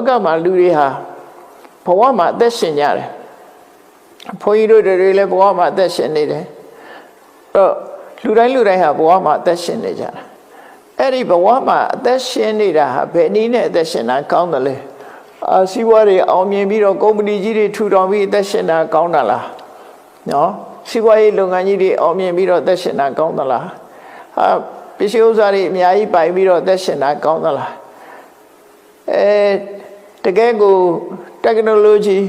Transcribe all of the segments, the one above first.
လောကမှာလူတွေဟာဘဝမှာအသက်ရှင်ကြတယ်ဘုန်းကြီးတို့တွေလည်းဘဝမှာအသက်ရှင်နေတယ်အဲ့တော့လူတိုင်းလူတိုင်းဟာဘဝမှာအသက်ရှင်နေကြတာအဲ့ဒီဘဝမှာအသက်ရှင်နေတာဟာဘယ်နည်းနဲ့အသက်ရှင်တာကောင်းတယ်လဲအာစီးပွားတွေအောင်မြင်ပြီးတော့ကုမ္ပဏီကြီးတွေထူထောင်ပြီးအသက်ရှင်တာကောင်းတာလားနော်စီးပွားရေးလုပ်ငန်းကြီးတွေအောင်မြင်ပြီးတော့အသက်ရှင်တာကောင်းသလားဟာပစ္စည်းဥစ္စာတွေအများကြီးပိုင်ပြီးတော့အသက်ရှင်တာကောင်းသလားအဲ တကယ်ကို technology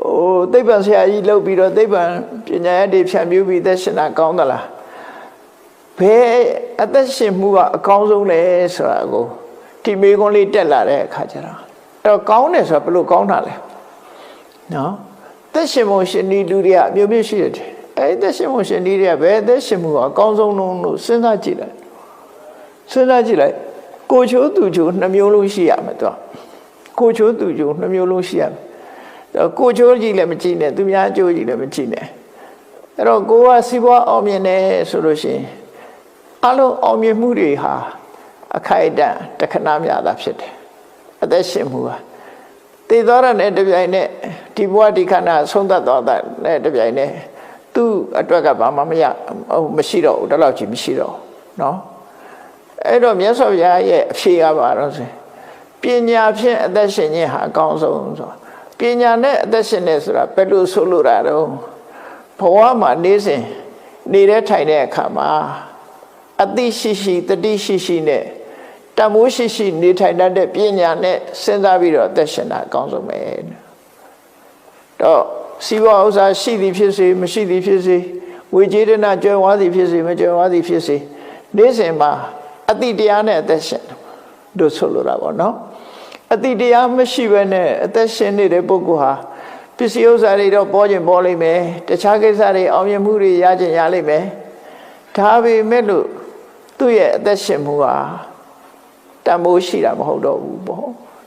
ဟိုသိပ္ပံဆရာကြီးလုပ်ပြီးတော့သိပ္ပံပညာရည်တွေဖြန့်ဖြူးပြီးအသက်ရှင်တာကောင်းသလားဘယ်အသက်ရှင်မှုကအကောင်းဆုံးလဲဆိုတာကိုဒီမေခွန်းလေးတက်လာတဲ့အခါကျတော့အဲ့တော့ကောင်းတယ်ဆိုတာဘယ်လိုကောင်းတာလဲနော်သက်ရှင်မှုရှင်ဒီလူတွေကအမျိုးမျိုးရှိတယ်အဲ့ဒီသက်ရှင်မှုရှင်ဒီတွေကဘယ်သက်ရှင်မှုကအကောင်းဆုံးလုံးလို့စဉ်းစားကြည့်လိုက်စဉ်းစားကြည့်လိုက်ကိုချိုးသူချိုးနှမျိုးလုံးရှိရမယ်သူက ကိုချိုးသူချိုးနှမျိုးလုံးရှိရမယ်အဲ့ကိုချိုးကြီးလည်းမကြည့်နဲ့သူများအကျိုးကြီးလည်းမကြည့်နဲ့အဲ့တော့ကိုကစီးပွားအောင်မြင်တယ်ဆိုလို့ရှိရင်အလုံးအောင်မြင်မှုတွေဟာအခိုက်အတန့်တခဏမြတာဖြစ်တယ်အသက်ရှင်မှုဟာတည်သောရနဲ့တပြိုင်နက်ဒီဘဝဒီခန္ဓာဆုံးသက်သွားတဲ့နဲ့တပြိုင်နက်သူ့အတွက်ကဘာမှမရဟိုမရှိတော့ဘူးတလောက်ကြီးမရှိတော့ဘူးเนาะအဲ့တော့မြတ်စွာဘုရားရဲ့အဖြေကပါတော့ဆို ပညာဖြင့်အသက်ရှင်ခြင်းဟာအကောင်းဆုံးဆိုပညာနဲ့အသက်ရှင်နေဆိုတာဘယ်လိုဆိုလိုတာတော့ဘဝမှာနေစဉ်နေတဲ့ထိုင်တဲ့အခါမှာအသိရှိရှိတတိရှိရှိနဲ့တမိုးရှိရှိနေထိုင်တတ်တဲ့ပညာနဲ့စဉ်းစားပြီးတော့အသက်ရှင်တာအကောင်းဆုံးပဲတော့စီးပွားဥစ္စာရှိသည်ဖြစ်စေမရှိသည်ဖြစ်စေဝေကျေဒနာကြွယ်ဝသည်ဖြစ်စေမကြွယ်ဝသည်ဖြစ်စေနေ့စဉ်မှာအတိတရားနဲ့အသက်ရှင်တို့ ဆိုလိုတာပေါ့နော်အတိတရားမရှိဘဲနဲ့အသက်ရှင်နေတဲ့ပုဂ္ဂိုလ်ဟာပစ္စည်းဥစ္စာတွေတော့ပေါ်ခြင်းပေါ်လိမ့်မယ်တခြားကိစ္စတွေအောင်မြင်မှုတွေရခြင်းရလိမ့်မယ်ဒါပေမဲ့လို့သူ့ရဲ့အသက်ရှင်မှုဟာတန်ဖိုးရှိတာမဟုတ်တော့ဘူးပေါ့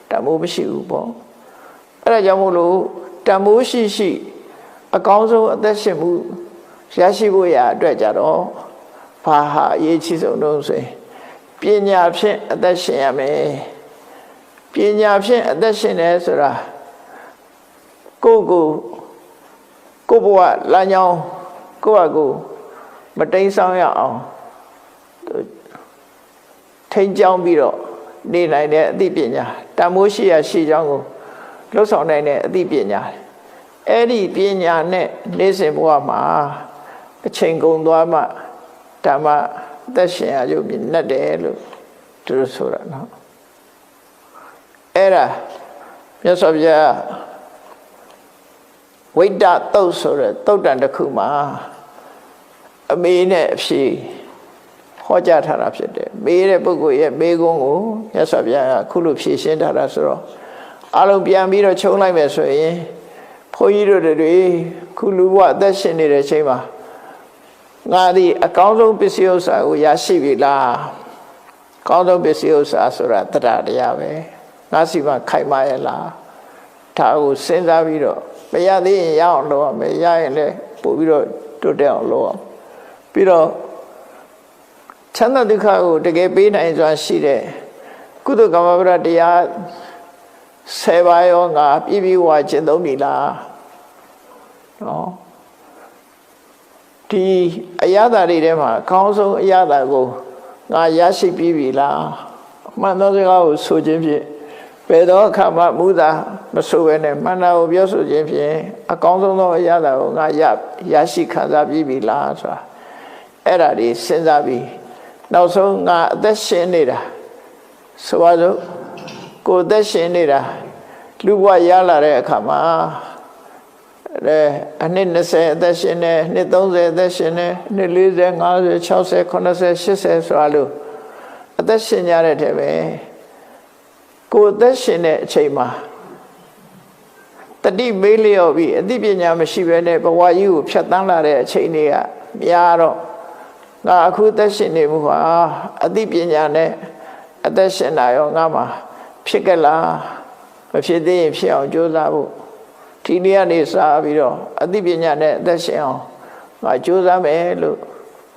တန်ဖိုးမရှိဘူးပေါ့အဲ့ဒါကြောင့်မို့လို့တန်ဖိုးရှိရှိ အကောင်းဆုံးအသက်ရှင်မှုရရှိဖို့ရအတွက်ကြတော့ဘာဟာအရေးကြီးဆုံးတော့ဆိုရင် ပညာဖြင့်အသက်ရှင်ရမယ်ပညာဖြင့်အသက်ရှင်တယ်ဆိုတာကိုယ့်ကိုကိုယ့်ဘဝလမ်းကြောင်းကိုယ့်အကိုမတိမ်ဆောင်ရအောင်ထိန်ကြောင်းပြီးတော့နေနိုင်တဲ့အသိပညာတမိုးရှိရရှိကြောင်းကိုလှုပ်ဆောင်နိုင်တဲ့အသိပညာအဲ့ဒီပညာနဲ့နေစဉ်ဘဝမှာအချိန်ကုန်သွားမှဓမ္မ သက်ရှင်ရရုပ်မြင်နဲ့တယ်လို့သူတို့ဆိုတာနော်အဲ့ဒါမြတ်စွာဘုရားဝိတ္တတုတ်ဆိုတဲ့တုတ်တန်တစ်ခုမှာအမေနဲ့အဖြေဟောကြားထားတာဖြစ်တယ်မေးတဲ့ပုဂ္ဂိုလ်ရဲ့မေးခွန်းကိုမြတ်စွာဘုရားကခုလိုဖြေရှင်းထားတာဆိုတော့အလုံးပြန်ပြီးတော့ခြုံလိုက်မယ်ဆိုရင်ဘုန်းကြီးတို့တွေခုလူဘဝအသက်ရှင်နေတဲ့ချိန်မှာ ငါဒီအကောင်းဆုံးပစ္စည်းဥစ္စာကိုရရှိပြီလားကောင်းဆုံးပစ္စည်းဥစ္စာဆိုတာတရားတရားပဲငါစီမခိုင်မာရဲ့လားဒါကိုစဉ်းစားပြီးတော့မရသေးရင်ရအောင်လုပ်ရမယ်ရရင်လည်းပို့ပြီးတော့တိုးတက်အောင်လုပ်အောင်ပြီးတော့ချမ်းသာဒုက္ခကိုတကယ်ပေးနိုင်စွာရှိတဲ့ကုသကမ္မဗရတရားဆယ်ပါးရောငါပြည့်ပြည့်ဝကျင့်သုံးပြီလားနော် ဒီအရသာတွေထဲမှာအကောင်းဆုံးအရသာကိုငါရရှိပြီးပြီလားအမှန်သောစကားကိုဆိုခြင်းဖြင့်ဘယ်တော့အခါမှမူတာမဆိုဘဲနဲ့မှန်တာကိုပြောဆိုခြင်းဖြင့်အကောင်းဆုံးသောအရသာကိုငါရရရှိခံစားပြီးပြီလားဆိုတာအဲ့ဒါတွေစဉ်းစားပြီးနောက်ဆုံးငါအသက်ရှင်နေတာဆိုပါစို့ကိုယ်အသက်ရှင်နေတာလူဘဝရလာတဲ့အခါမှာ အဲအနှစ်20အသက်ရှင်နေနှစ်30အသက်ရှင်နေနှစ်40 50 60 80 80ဆိုတာလို့အသက်ရှင်ကြတဲ့တဲ့ပဲကိုယ်အသက်ရှင်တဲ့အချိန်မှာတတိမေးလျော့ပြီးအသိပညာမရှိဘဲနဲ့ဘဝကြီးကိုဖြတ်တန်းလာတဲ့အချိန်တွေကများတော့ငါအခုသက်ရှင်နေမှုဟာအသိပညာနဲ့အသက်ရှင်တာရောငါမှာဖြစ်ကြလားမဖြစ်သေးရင်ဖြစ်အောင်ကြိုးစားဖို့ ဒီနေ့ကနေစပြီးတော့အသိပညာနဲ့အသက်ရှင်အောင်ငါကြိုးစားမယ်လို့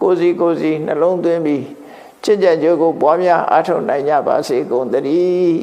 ကိုယ်စီကိုယ်စီနှလုံးသွင်းပြီးချစ်ကြကြိုးကိုပွားများအားထုတ်နိုင်ကြပါစေကုန်သတည်း